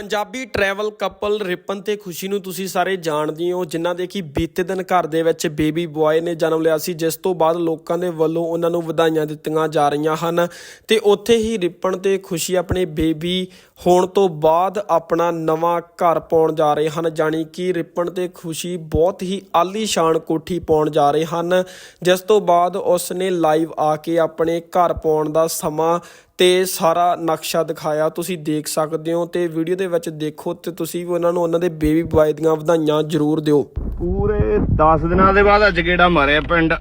Punjabi travel couple ripen ਤੇ ਖੁਸ਼ੀ ਨੂੰ ਤੁਸੀਂ ਸਾਰੇ ਜਾਣਦੇ ਹੋ, ਜਿਨ੍ਹਾਂ ਦੇ ਕਿ ਬੀਤੇ ਦਿਨ ਘਰ ਦੇ ਵਿੱਚ ਬੇਬੀ ਬੁਆਏ ਨੇ ਜਨਮ ਲਿਆ ਸੀ, ਜਿਸ ਤੋਂ ਬਾਅਦ ਲੋਕਾਂ ਦੇ ਵੱਲੋਂ ਉਹਨਾਂ ਨੂੰ ਵਧਾਈਆਂ ਦਿੱਤੀਆਂ ਜਾ ਰਹੀਆਂ ਹਨ। ਤੇ ਉੱਥੇ ਹੀ ਰਿਪਨ ਤੇ ਖੁਸ਼ੀ ਆਪਣੇ ਬੇਬੀ ਹੋਣ ਤੋਂ ਬਾਅਦ ਆਪਣਾ ਨਵਾਂ ਘਰ ਪਾਉਣ ਜਾ ਰਹੇ ਹਨ, ਜਾਣੀ ਕਿ ਰਿਪਨ ਤੇ ਖੁਸ਼ੀ ਬਹੁਤ ਹੀ ਆਲੀਸ਼ਾਨ ਕੋਠੀ ਪਾਉਣ ਜਾ ਰਹੇ ਹਨ। ਜਿਸ ਤੋਂ ਬਾਅਦ ਉਸ ਨੇ ਲਾਈਵ ਆ ਕੇ ਆਪਣੇ ਘਰ ਪਾਉਣ ਦਾ ਸਮਾਂ ਤੇ ਸਾਰਾ ਨਕਸ਼ਾ ਦਿਖਾਇਆ। ਤੁਸੀਂ ਦੇਖ ਸਕਦੇ ਹੋ ਤੇ ਵੀਡੀਓ ਦੇ ਵਿੱਚ ਦੇਖੋ ਤੇ ਤੁਸੀਂ ਵੀ ਉਹਨਾਂ ਨੂੰ, ਉਹਨਾਂ ਦੇ ਬੇਬੀ ਬੁਆਏ ਦੀਆਂ ਵਧਾਈਆਂ ਜ਼ਰੂਰ ਦਿਓ। ਪੂਰੇ 10 ਦਿਨਾਂ ਦੇ ਬਾਅਦ ਅੱਜ ਗੇੜਾ ਮਾਰਿਆ ਪਿੰਡ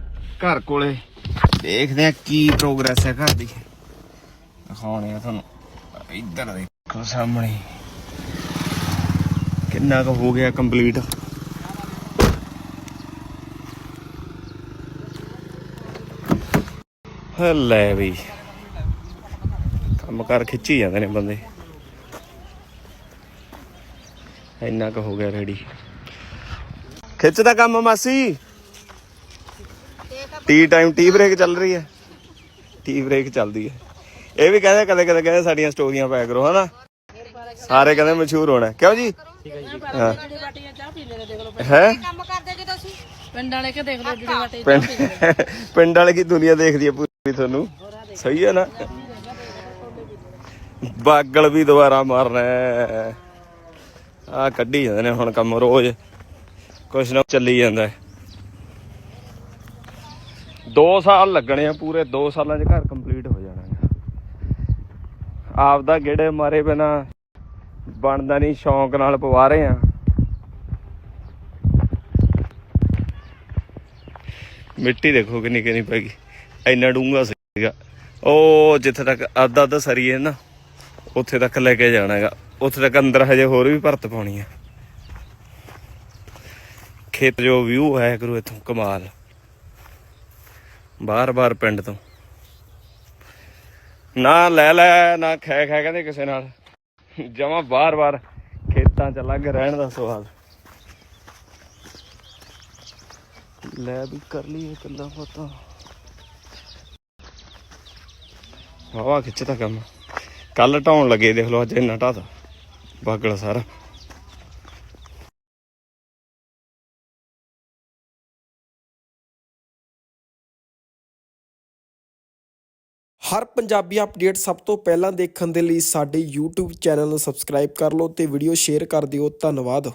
ਘਰ ਕੋਲੇ। ਦੇਖਦੇ ਆ ਕੀ ਪ੍ਰੋਗਰੈਸ ਹੈ ਘਰ ਦੀ। ਦਿਖਾਉਣੇ ਆ ਤੁਹਾਨੂੰ। ਇੱਧਰ ਦੇਖੋ ਸਾਹਮਣੇ। ਕਿੰਨਾ ਕੁ ਹੋ ਗਿਆ ਕੰਪਲੀਟ ਲੈ ਬਈ ਕੰਮ ਕਰ ਖਿੱਚੀ ਜਾਂਦੇ ਨੇ ਬੰਦੇ। ਇੰਨਾ ਕੁ ਹੋ ਗਿਆ ਰੈਡੀ। ਖਿੱਚਦਾ ਕੰਮ ਮਾਸੀ। ਟੀ ਟਾਈਮ ਟੀ ਬ੍ਰੇਕ ਚੱਲ ਰਹੀ ਹੈ। ਟੀ ਬ੍ਰੇਕ ਚੱਲਦੀ ਹੈ। ਇਹ ਵੀ ਕਹਿੰਦੇ ਕਦੇ ਕਦੇ ਕਹਿੰਦੇ ਸਾਡੀਆਂ ਸਟੋਰੀਆਂ ਪਾਇਆ ਕਰੋ ਹਨਾ? ਸਾਰੇ ਕਹਿੰਦੇ ਮਸ਼ਹੂਰ ਹੋਣਾ। ਕਿਉਂ ਜੀ? ਹਾਂ। ਹੈ? ਕੰਮ ਕਰਦੇ ਜਦੋਂ ਅਸੀਂ ਪਿੰਡ ਵਾਲੇ ਕੇ ਦੇਖ ਲਓ ਜਿਹੜੇ ਵਾਟੇ ਪਿੰਡ ਪਿੰਡ ਵਾਲੇ ਕੀ ਦੁਨੀਆ ਦੇਖਦੀ ਹੈ ਪੂਰੀ ਤੁਹਾਨੂੰ? ਸਹੀ ਹੈ ਨਾ? ਬਾਗਲ ਵੀ ਦੁਬਾਰਾ ਮਾਰਨਾ ਆ ਕੱਢੀ ਜਾਂਦੇ ਨੇ ਹੁਣ ਕੰਮ ਰੋਜ਼। ਕੁਛ ਨਾ ਚੱਲੀ ਜਾਂਦਾ। ਹੈ 2 ਸਾਲ ਲੱਗਣੇ ਆ ਪੂਰੇ 2 ਸਾਲਾਂ 'ਚ ਘਰ ਕੰਪਲੀਟ ਹੋ ਜਾਣਾ ਹੈ ਆਪ ਦਾ ਗੇੜੇ ਮਾਰੇ ਬਿਨਾ ਬਣਦਾ ਨਹੀਂ ਸ਼ੌਂਕ ਨਾਲ ਪਵਾ ਰਹੇ ਆ। ਮਿੱਟੀ ਦੇਖੋ ਕਿੰਨੀ ਕਿੰਨੀ ਪੈ ਗਈ। ਇੰਨਾ ਡੂੰਗਾ ਸੀਗਾ। ਉਹ ਜਿੱਥੇ ਤੱਕ ਅੱਧਾ ਅੱਧਾ ਸਰੀਏ ਨਾ। ਉੱਥੇ ਤੱਕ ਲੈ ਕੇ ਜਾਣਾ ਹੈਗਾ। ਉੱਥੇ ਤੱਕ ਅੰਦਰ ਹਜੇ ਹੋਰ ਵੀ ਭਰਤ ਪਾਉਣੀ ਆ। ਖੇਤ ਜੋ ਵਿਊ ਹੈ ਕਰੂ ਇਥੋਂ ਕਮਾਲ। ਬਾਰ-ਬਾਰ ਪਿੰਡ ਤੋਂ। ਨਾ ਲੈ ਲੈ, ਨਾ ਖੈ ਖੈ ਕਹਿੰਦੇ ਕਿਸੇ ਨਾਲ। ਜਮਾ ਬਾਰ-ਬਾਰ ਖੇਤਾਂ 'ਚ ਅਲੱਗ ਰਹਿਣ ਦਾ ਸਵਾਲ। ਲੈ ਵੀ ਕਰ ਲਈਏ ਕੱਲਾ ਪਤਾ ਹਵਾ ਖਿੱਚਦਾ ਕੰਮ। ਕੱਲ ਢਾਉਣ ਲੱਗੇ, ਦੇਖ ਲਓ ਅੱਜ ਇੰਨਾ ਢਾਤਾ ਬਾਗਲਾ ਸਾਰਾ। ਹਰ ਪੰਜਾਬੀ ਅਪਡੇਟ ਸਭ ਤੋਂ ਪਹਿਲਾਂ ਦੇਖਣ ਦੇ ਲਈ ਸਾਡੇ YouTube ਚੈਨਲ ਨੂੰ ਸਬਸਕ੍ਰਾਈਬ ਕਰ ਲਓ ਤੇ ਵੀਡੀਓ ਸ਼ੇਅਰ ਕਰ ਦਿਓ। ਧੰਨਵਾਦ।